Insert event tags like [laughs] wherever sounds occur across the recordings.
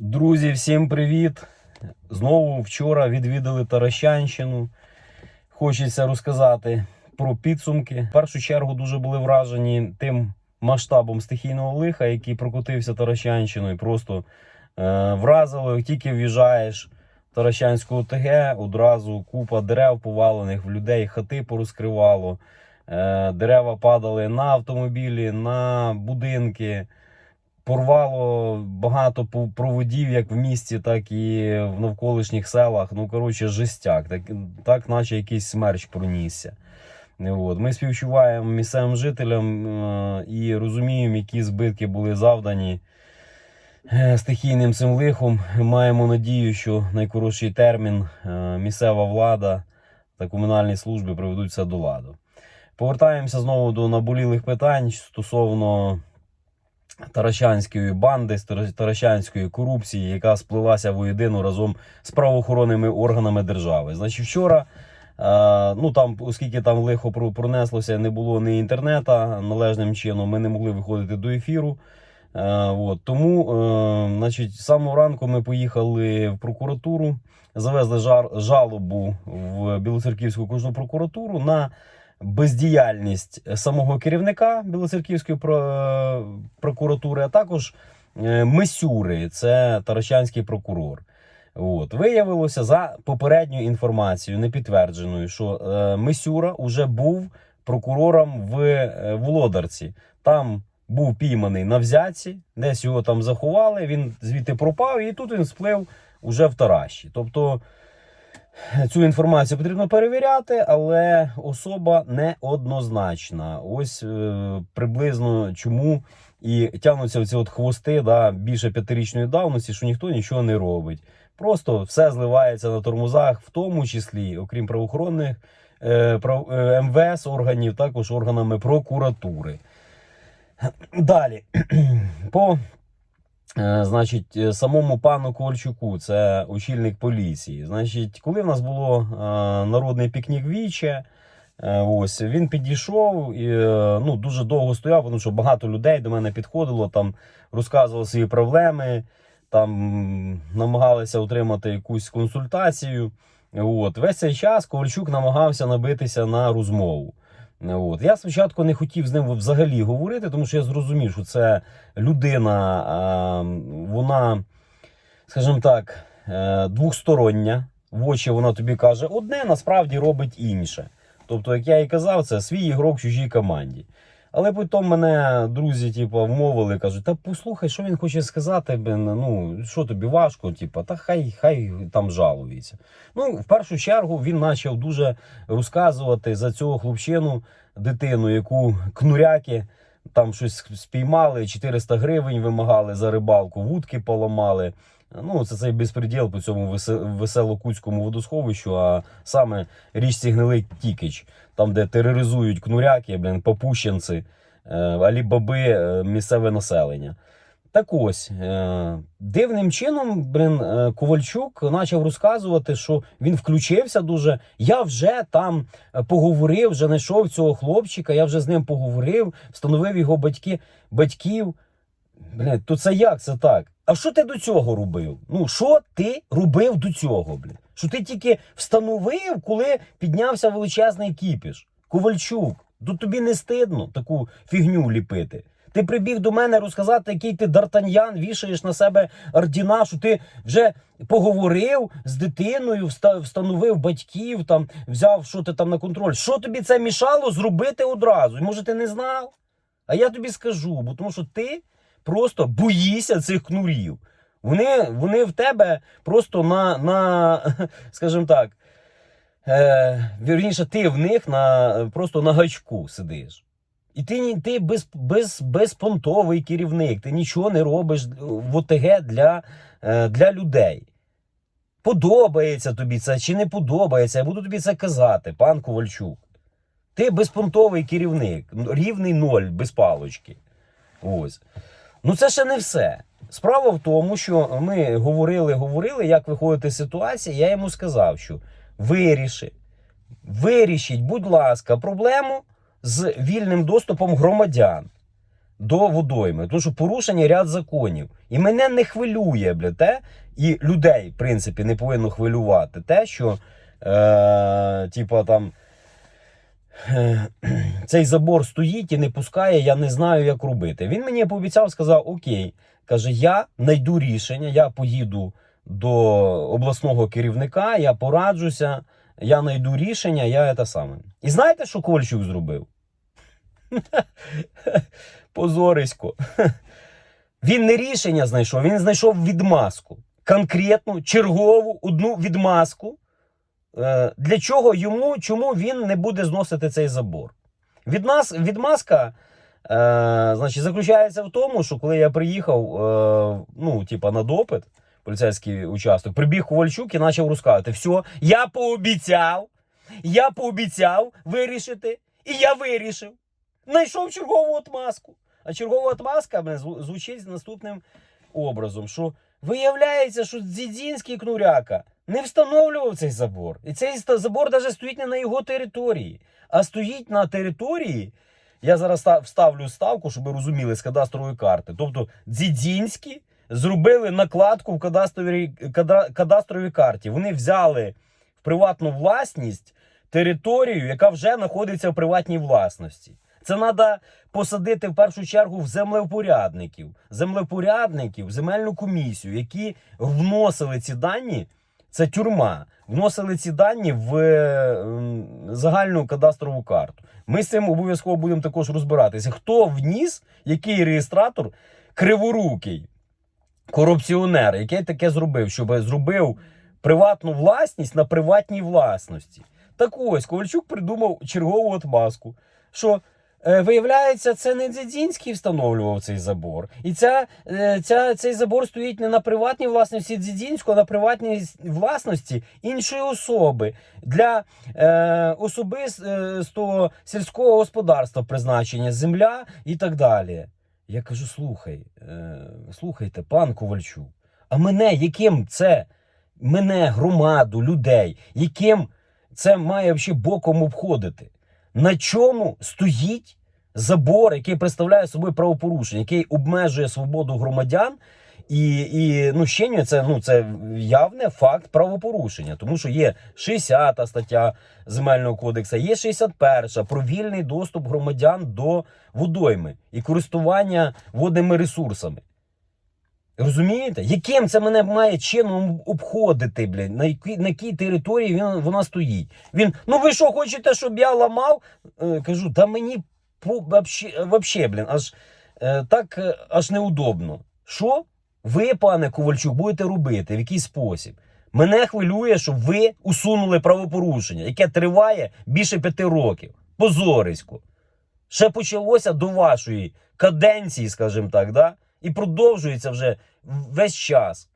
Друзі, всім привіт! Знову вчора відвідали Таращанщину. Хочеться розказати про підсумки. В першу чергу дуже були вражені тим масштабом стихійного лиха, який прокотився Таращанщиною. Просто е, вразило, тільки в'їжджаєш в Таращанську ОТГ, одразу купа дерев повалених в людей, хати порозкривало. Е, дерева падали на автомобілі, на будинки. Порвало багато проводів, як в місті, так і в навколишніх селах. Ну, коротше, жестяк. Так, так наче якийсь смерч пронісся. От. Ми співчуваємо місцевим жителям е, і розуміємо, які збитки були завдані е, стихійним цим лихом. Маємо надію, що найкоротший термін е, місцева влада та комунальні служби приведуть все до ладу. Повертаємося знову до наболілих питань стосовно Таращанської банди, Тара- Таращанської корупції, яка сплилася воєдину разом з правоохоронними органами держави. Значить, вчора, е, ну там, оскільки там лихо про- пронеслося, не було ні інтернета належним чином, ми не могли виходити до ефіру. Е, от, тому, е, значить, з самого ранку ми поїхали в прокуратуру, завезли жар, жалобу в Білоцерківську окружну прокуратуру на бездіяльність самого керівника Білоцерківської прокуратури, а також е, Мисюри, це Таращанський прокурор. От. Виявилося за попередньою інформацією, непідтвердженою, що е, Мисюра вже був прокурором в е, Володарці. Там був пійманий на взятці, десь його там заховали, він звідти пропав, і тут він сплив уже в Тараші. Тобто Цю інформацію потрібно перевіряти, але особа неоднозначна. Ось е, приблизно чому і тягнуться ці от хвости да, більше п'ятирічної давності, що ніхто нічого не робить. Просто все зливається на тормозах, в тому числі, окрім правоохоронних е, прав, е, МВС органів, також органами прокуратури. Далі [clears throat] по Значить, е, самому пану Ковальчуку, це очільник поліції. Значить, коли в нас було е, народний пікнік віче, е, ось він підійшов і е, ну, дуже довго стояв, тому що багато людей до мене підходило, там розказували свої проблеми, там намагалися отримати якусь консультацію. От. Весь цей час Ковальчук намагався набитися на розмову. От. Я спочатку не хотів з ним взагалі говорити, тому що я зрозумів, що це людина, а, вона, скажімо так, е, двохстороння. В очі вона тобі каже одне, насправді робить інше. Тобто, як я і казав, це свій ігрок в чужій команді. Але потім мене друзі, типу, вмовили, кажуть, та послухай, що він хоче сказати, ну що тобі важко, типу, та хай хай там жалується. Ну, в першу чергу він почав дуже розказувати за цього хлопчину, дитину, яку кнуряки там щось спіймали, 400 гривень вимагали за рибалку, вудки поламали. Ну, це цей безпреділ по цьому весе- веселокутському водосховищу, а саме річці Гнилий Тікич, там, де тероризують кнуряки, блін, попущенці, е, алібаби, е, місцеве населення. Так ось, е, дивним чином, блін, е, Ковальчук почав розказувати, що він включився дуже. Я вже там поговорив, вже знайшов цього хлопчика, я вже з ним поговорив, встановив його батьки, батьків. Блядь, то це як це так? А що ти до цього робив? Ну, що ти робив до цього, блядь? Що ти тільки встановив, коли піднявся величезний кіпіш? Ковальчук, то тобі не стидно таку фігню ліпити. Ти прибіг до мене розказати, який ти дартаньян, вішаєш на себе ордіна, що ти вже поговорив з дитиною, встановив батьків, там, взяв що ти там на контроль. Що тобі це мішало зробити одразу? Може, ти не знав? А я тобі скажу, бо тому що ти просто боїшся цих кнурів. Вони, вони в тебе просто на, на [laughs] скажімо так, е, вірніше, ти в них на, просто на гачку сидиш. І ти, ти без, без, безпонтовий керівник, ти нічого не робиш в ОТГ для, е, для людей. Подобається тобі це чи не подобається, я буду тобі це казати, пан Ковальчук. Ти безпонтовий керівник, рівний ноль без палочки. Ось. Ну це ще не все. Справа в тому, що ми говорили, говорили, як виходити з ситуації. Я йому сказав, що виріши, вирішіть, будь ласка, проблему з вільним доступом громадян до водойми. Тому що порушення ряд законів. І мене не хвилює, бля, те, і людей, в принципі, не повинно хвилювати те, що е, типа там. Е, [clears throat] Цей забор стоїть і не пускає, я не знаю, як робити. Він мені пообіцяв, сказав: Окей, каже, я знайду рішення, я поїду до обласного керівника, я пораджуся, я знайду рішення, я це саме. І знаєте, що Ковальчук зробив? [laughs] Позорисько. [laughs] Він не рішення знайшов, він знайшов відмазку. Конкретну, чергову, одну відмазку. Е, Для чого йому, чому він не буде зносити цей забор? Від нас, відмазка е, значить, заключається в тому, що коли я приїхав е, ну, типа, на допит, поліцейський участок, прибіг Ковальчук і почав розказувати: все, я пообіцяв, я пообіцяв вирішити, і я вирішив. Знайшов чергову отмазку. А чергова отмазка звучить наступним образом: що виявляється, що Дзідзінський кнуряка не встановлював цей забор. І цей забор навіть стоїть не на його території, а стоїть на території. Я зараз ста- вставлю ставку, щоб ви розуміли з кадастрової карти. Тобто Дзідзінські зробили накладку в кадастровій, када- кадастровій карті. Вони взяли в приватну власність територію, яка вже знаходиться в приватній власності. Це треба посадити в першу чергу в землевпорядників, землевпорядників, земельну комісію, які вносили ці дані. Це тюрма. Вносили ці дані в е, загальну кадастрову карту. Ми з цим обов'язково будемо також розбиратися. Хто вніс, який реєстратор криворукий корупціонер, який таке зробив, щоб зробив приватну власність на приватній власності. Так ось Ковальчук придумав чергову отмазку, що виявляється, це не Дзідзінський встановлював цей забор. І ця, е, ця, цей забор стоїть не на приватній власності Дзідзінського, а на приватній власності іншої особи для е, особистого сільського господарства призначення, земля і так далі. Я кажу: слухай, е, слухайте, пан Ковальчук, а мене яким це, мене, громаду, людей, яким це має взагалі боком обходити? На чому стоїть забор, який представляє собою правопорушення, який обмежує свободу громадян? І, і ну, щеню це, ну, це явне факт правопорушення, тому що є 60 стаття Земельного кодексу, є 61 про вільний доступ громадян до водойми і користування водними ресурсами. Розумієте? Яким це мене має чином обходити, блядь? На якій, на якій території він, вона стоїть? Він, ну ви що, хочете, щоб я ламав? Е, кажу, та мені по, вообще, блін, аж е, так е, аж неудобно. Що ви, пане Ковальчук, будете робити? В який спосіб? Мене хвилює, щоб ви усунули правопорушення, яке триває більше п'яти років. Позорисько. Ще почалося до вашої каденції, скажімо так, да? І продовжується вже весь час.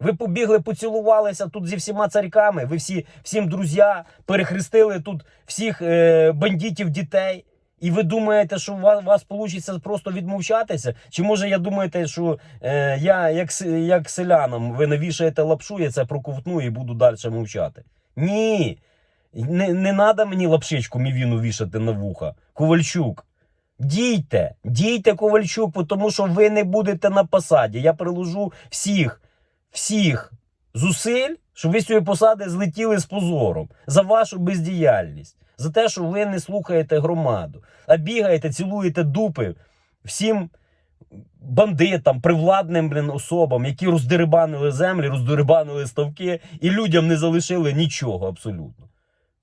Ви побігли, поцілувалися тут зі всіма царьками, ви всі, всім друзі, перехрестили тут всіх е, бандитів дітей. І ви думаєте, що у вас, вас вийде просто відмовчатися? Чи може я думаєте, що е, я, як, як селянам, ви навішаєте лапшу, я це проковтну і буду далі мовчати? Ні. Не, не треба мені лапшичку мівіну вішати на вуха. Ковальчук. Дійте, дійте, Ковальчук, тому що ви не будете на посаді. Я приложу всіх, всіх зусиль, щоб ви з цієї посади злетіли з позором за вашу бездіяльність, за те, що ви не слухаєте громаду, а бігаєте, цілуєте дупи всім бандитам, привладним блін, особам, які роздерибанили землі, роздерибанили ставки і людям не залишили нічого абсолютно.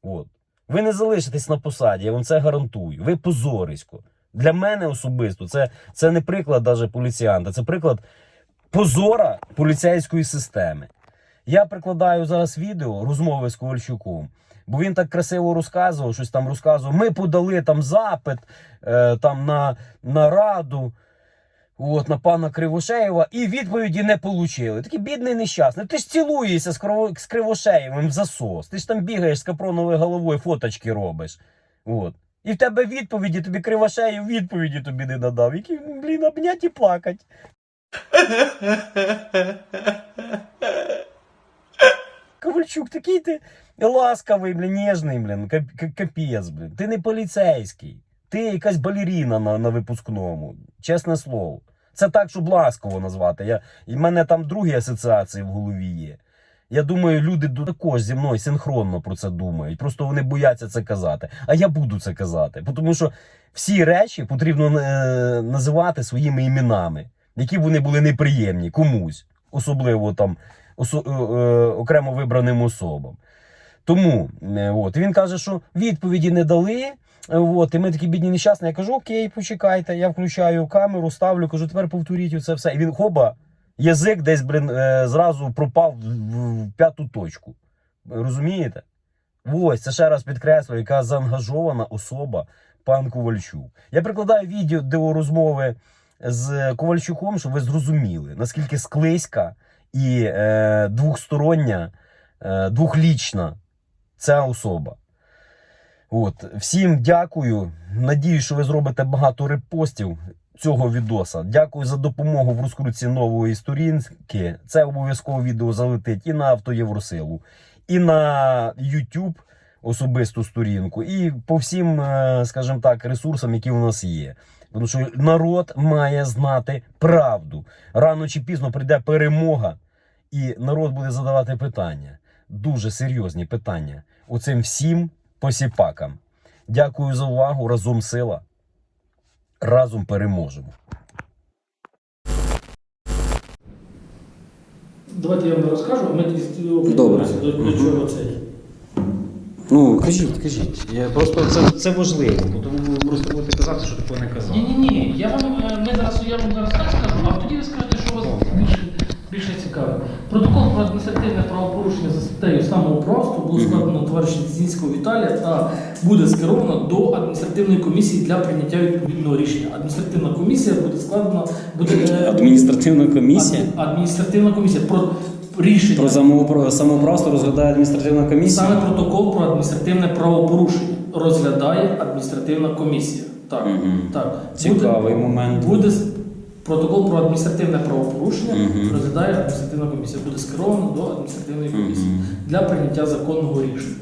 От. Ви не залишитесь на посаді, я вам це гарантую. Ви позорисько. Для мене особисто це, це не приклад даже поліціянта, це приклад позора поліцейської системи. Я прикладаю зараз відео розмови з Ковальчуком, бо він так красиво розказував, щось там розказував. Ми подали там запит е, там на, на раду. От, на пана Кривошеєва, і відповіді не отримали. Такий бідний нещасний. Ти ж цілуєшся з, Криво- з Кривошеєвим в засос. Ти ж там бігаєш з капроновою головою, фоточки робиш. От. І в тебе відповіді, тобі Кривошеєв відповіді тобі не надав. Які, блін, обнять і плакать. Ковальчук, такий ти ласкавий, блін, ніжний, блін, кап- кап- капець, блін. Ти не поліцейський. Ти якась балеріна на, на випускному. Чесне слово. Це так, щоб ласково назвати. Я, і в мене там другі асоціації в голові є. Я думаю, люди також зі мною синхронно про це думають. Просто вони бояться це казати. А я буду це казати. Тому що всі речі потрібно е, називати своїми іменами, які вони були неприємні комусь, особливо там осо- е, е, окремо вибраним особам. Тому от, він каже, що відповіді не дали. От, і ми такі бідні нещасні. Я кажу, окей, почекайте. Я включаю камеру, ставлю, кажу, тепер повторіть це все. І він хоба, язик десь блин, е, зразу пропав в, п'яту точку. Розумієте? Ось це ще раз підкреслюю, яка заангажована особа пан Ковальчук. Я прикладаю відео розмови з Ковальчуком, щоб ви зрозуміли, наскільки склизька і е, двохстороння, е, двохлічна ця особа. От, всім дякую. Надію, що ви зробите багато репостів цього відоса. Дякую за допомогу в розкрутці нової сторінки. Це обов'язково відео залетить і на Автоєвросилу, і на YouTube особисту сторінку, і по всім, е, скажімо так, ресурсам, які у нас є. Тому що народ має знати правду. Рано чи пізно прийде перемога, і народ буде задавати питання. Дуже серйозні питання. Оцим всім посіпакам. Дякую за увагу. Разом сила. Разом переможемо. Давайте я вам розкажу, а ми тоді Добре. до, до чого цей. Ну, кажіть, кажіть. Я просто це, це важливо, тому ви просто будете казати, що такого не казав. Ні, ні, ні. Я вам е, ми зараз я вам зараз так скажу, а тоді ви скажете, що вас більше, більше цікавить. Протокол про адміністративне правопорушення за статтею самоуправства було складено товариша Зінського Віталія та буде скеровано до адміністративної комісії для прийняття відповідного рішення. Адміністративна комісія буде складена буде е, Адміністративна комісія. адмі- адміністративна комісія про рішення. Про самоупра- самоуправство розглядає адміністративна комісія. Саме протокол про адміністративне правопорушення розглядає адміністративна комісія. Так, Мгм. так. Цікавий момент. Буде протокол про адміністративне правопорушення Мгм. розглядає адміністративна комісія. Буде скеровано до адміністративної комісії Мгм. для прийняття законного рішення.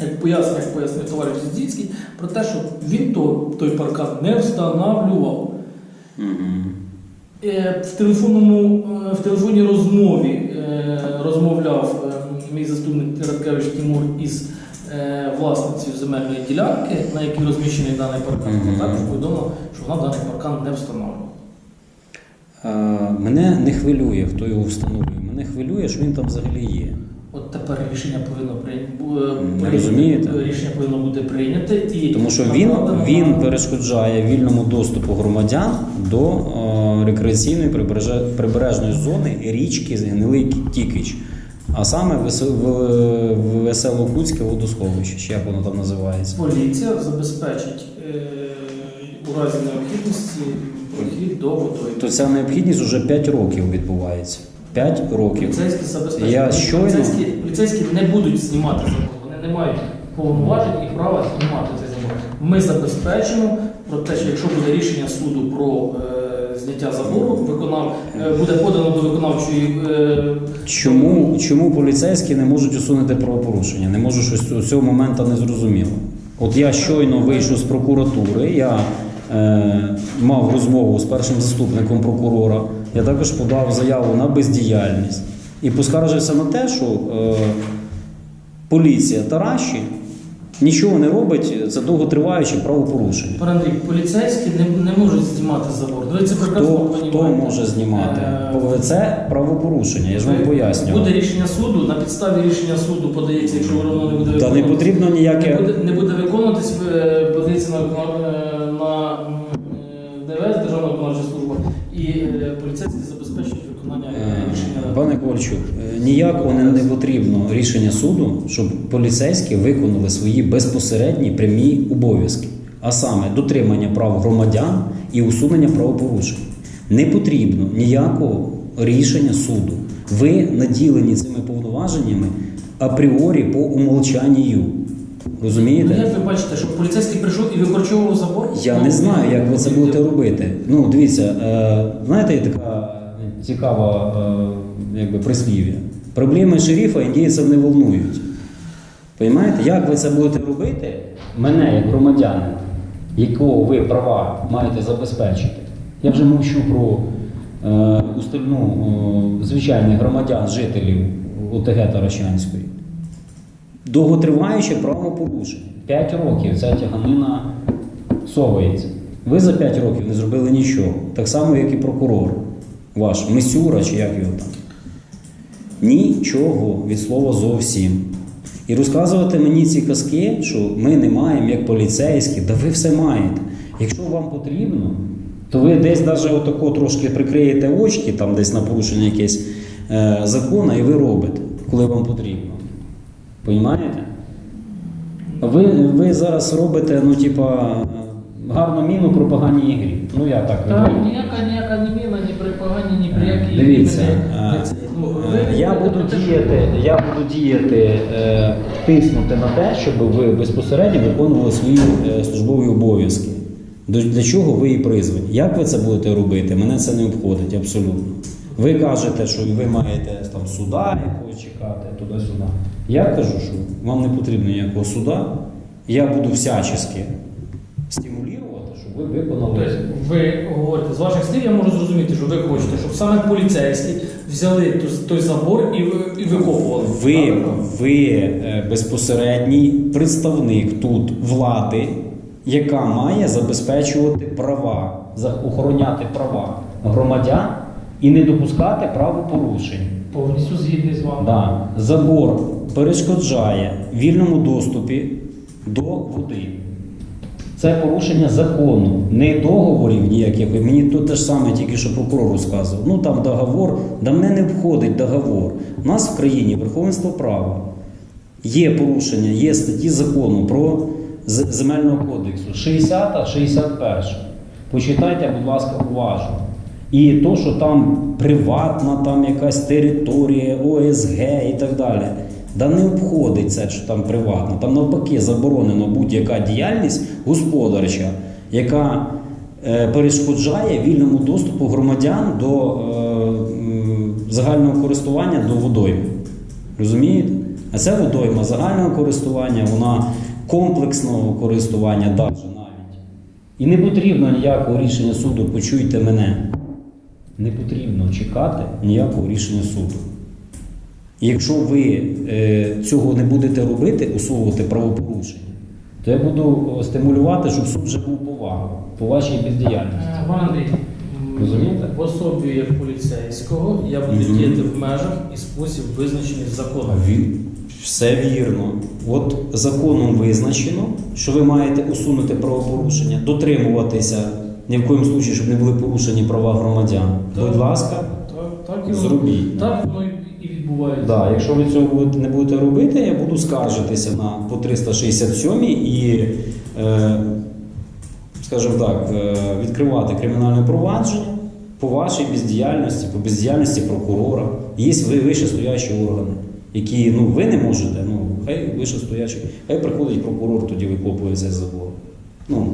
Як пояснює, як пояснює товариш Зідзінський, про те, що він то, той паркан не встановлював. Мгм. Е, В телефонному е, в телефонній розмові е, розмовляв е, мій заступник Радкевич Тимур із е, власницею земельної ділянки, на якій розміщений даний паркан. Мгм. Також повідомив, що вона даний паркан не встановлювала. Мене не хвилює, хто його встановлює. Мене хвилює, що він там взагалі є. От тепер рішення повинно прийняти. Розумієте? Рішення повинно бути прийняте і Тому що він, він перешкоджає вільному доступу громадян до е, рекреаційної прибережної зони річки Гнилий Тікич. А саме Весе- в- в Веселокутське водосховище, як воно там називається. поліція забезпечить е, у разі необхідності прохід до водою. То ця необхідність вже 5 років відбувається. 5 років. Поліцейські забезпечують. Я щойно- Поліцейські, поліцейські не будуть знімати забор. Вони не мають повноважень і права знімати цей забор. Ми забезпечимо про те, що якщо буде рішення суду про е, зняття забору, виконав, е, буде подано до виконавчої е, Чому, чому поліцейські не можуть усунути правопорушення? Не можу щось з цього моменту не зрозуміло. От я щойно вийшов з прокуратури, я мав розмову з першим заступником прокурора, я також подав заяву на бездіяльність і поскаржився на те, що е, поліція Тараші нічого не робить, це довготриваюче правопорушення. Андрій, поліцейські не, не можуть знімати забор. Ви це прекрасно Хто, хто може знімати? Е, Це правопорушення, я ж вам пояснював. Буде рішення суду, на підставі рішення суду подається, якщо воно не буде Та не потрібно ніяке. Не буде, не буде виконуватись, е, подається на, на, е, ДВС, Державна виконавча служба, і е, поліцейські забезпечують виконання Е, рішення. Пане Ковальчук, е, ніякого не, не потрібно рішення суду, щоб поліцейські виконали свої безпосередні прямі обов'язки, а саме дотримання прав громадян і усунення правопорушень. Не потрібно ніякого рішення суду. Ви наділені цими повноваженнями апріорі по умолчанню. Ну, як ви бачите, що поліцейський прийшов і викорчовував забор? Я не знаю, як ви це будете робити. Ну, дивіться, е, знаєте, є така цікава е, якби, прислів'я. Проблеми шерифа індійців не волнують. Понимаєте, як ви це будете робити? Мене, як громадянина, якого ви права маєте забезпечити. Я вже мовчу про е, устальну, е, звичайних громадян, жителів ОТГ Таращанської. Довготриваюче правопорушення. 5 років ця тяганина совається. Ви за 5 років не зробили нічого. Так само, як і прокурор ваш, Мисюра чи як його там. Нічого від слова зовсім. І розказувати мені ці казки, що ми не маємо як поліцейські, да ви все маєте. Якщо вам потрібно, то ви десь навіть отако трошки прикриєте очки, там десь на порушення якесь е, закону, і ви робите, коли вам потрібно. Понімаєте? Ви, ви зараз робите, ну, типа, гарну міну про погані ігрі. Ну я так Так, ніяка ніяка ні міна, ні при погані, ні при якій. Дивіться, е, Ну, е, ви- я ви буду діяти, я буду діяти, е, тиснути на те, щоб ви безпосередньо виконували свої е, службові обов'язки. До- Для чого ви і призвані? Як ви це будете робити? Мене це не обходить абсолютно. Ви кажете, що ви маєте там суда якогось чекати, туди-сюди. Я кажу, що вам не потрібно ніякого суда. Я буду всячески стимулювати, щоб ви виконали. Тобто ви говорите, з ваших слів я можу зрозуміти, що ви хочете, щоб саме поліцейські взяли той, забор і, і викопували. Ви, ви е, безпосередній представник тут влади, яка має забезпечувати права, за- охороняти права громадян і не допускати правопорушень. Повністю згідний з вами. Да. Забор перешкоджає вільному доступі до води. Це порушення закону, не договорів ніяких. Мені то те ж саме тільки що прокурор розказував. Ну там договор, да мене не входить договор. У нас в країні верховенство права. Є порушення, є статті закону про земельного кодексу 60 61. Почитайте, будь ласка, уважно. І то, що там приватна там якась територія, ОСГ і так далі. Да не це, що там приватна. Там навпаки заборонено будь-яка діяльність господарча, яка е, перешкоджає вільному доступу громадян до е, загального користування до водойми. Розумієте? А це водойма загального користування, вона комплексного користування навіть. І не потрібно ніякого рішення суду, почуйте мене. Не потрібно чекати ніякого рішення суду. Якщо ви е, цього не будете робити, усувувати правопорушення, то я буду е, стимулювати, щоб суд вже був повага по вашій бездіяльності. Е, Андрій, Розумієте? в особі як поліцейського я буду Мгм. діяти в межах і спосіб визначений законом. Ві- Все вірно. От законом визначено, що ви маєте усунути правопорушення, дотримуватися ні в коєму случаї, щоб не були порушені права громадян. Будь ласка, Так, так і зробіть. Так воно і відбувається. Да, якщо ви цього не будете робити, я буду скаржитися на по 367 і, е, скажімо так, е, відкривати кримінальне провадження по вашій бездіяльності, по бездіяльності прокурора. Є ви вищестоячі органи, які ну, ви не можете, ну, хай вищестоячі, хай приходить прокурор, тоді викопує цей забор. Ну,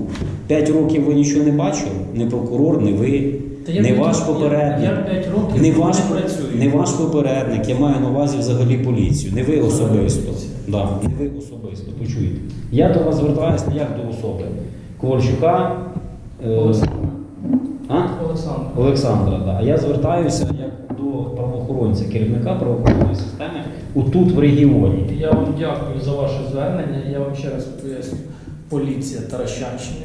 5 років ви нічого не бачили, не прокурор, не ви, Та я не п'ять ваш років- попередник. Я 5 років Не ваш, не працюю. не ваш попередник, я маю на увазі взагалі поліцію, не ви особисто. Да, не ви особисто, почуєте. Я до вас звертаюся не як до особи. Ковальчука е, Олександр. а? Олександр. Олександра, да. А я звертаюся як до правоохоронця, керівника правоохоронної системи отут в регіоні. Я вам дякую за ваше звернення. Я вам ще раз поясню. Поліція Таращанщини.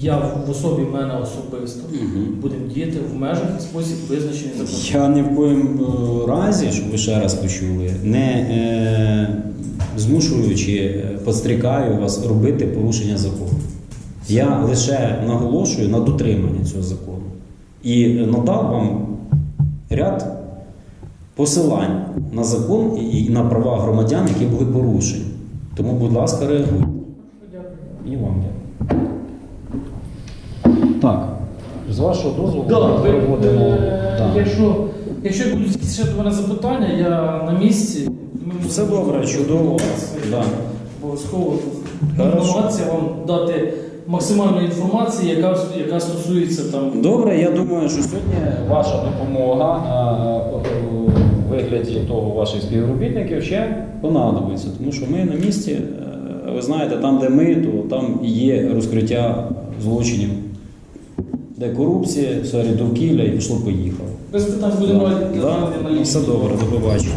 Я в- особі мене особисто Мгм. будемо діяти в межах і спосіб визначений законом. Я ні в коєму е, разі, щоб ви ще раз почули, не е, змушуючи, е, підстрікаю вас робити порушення закону. Я лише наголошую на дотримання цього закону і надав вам ряд посилань на закон і на права громадян, які були порушені. Тому, будь ласка, реагуйте. І вам дякую. Так, з вашого дозволу Да, ми ви, проводимо. е, да. Якщо, якщо будуть ще до мене запитання, я на місці. Ми Все добре, чудово. Да. Обов'язково намагатися вам дати максимальну інформацію, яка, яка стосується там. Добре, я думаю, що сьогодні ваша допомога а, у вигляді того ваших співробітників ще понадобиться, тому що ми на місці, е, ви знаєте, там, де ми, то там і є розкриття злочинів, де корупція сфері довкілля і пішло поїхало. Без питань будемо да. Да? Ну, все добре, до побачення.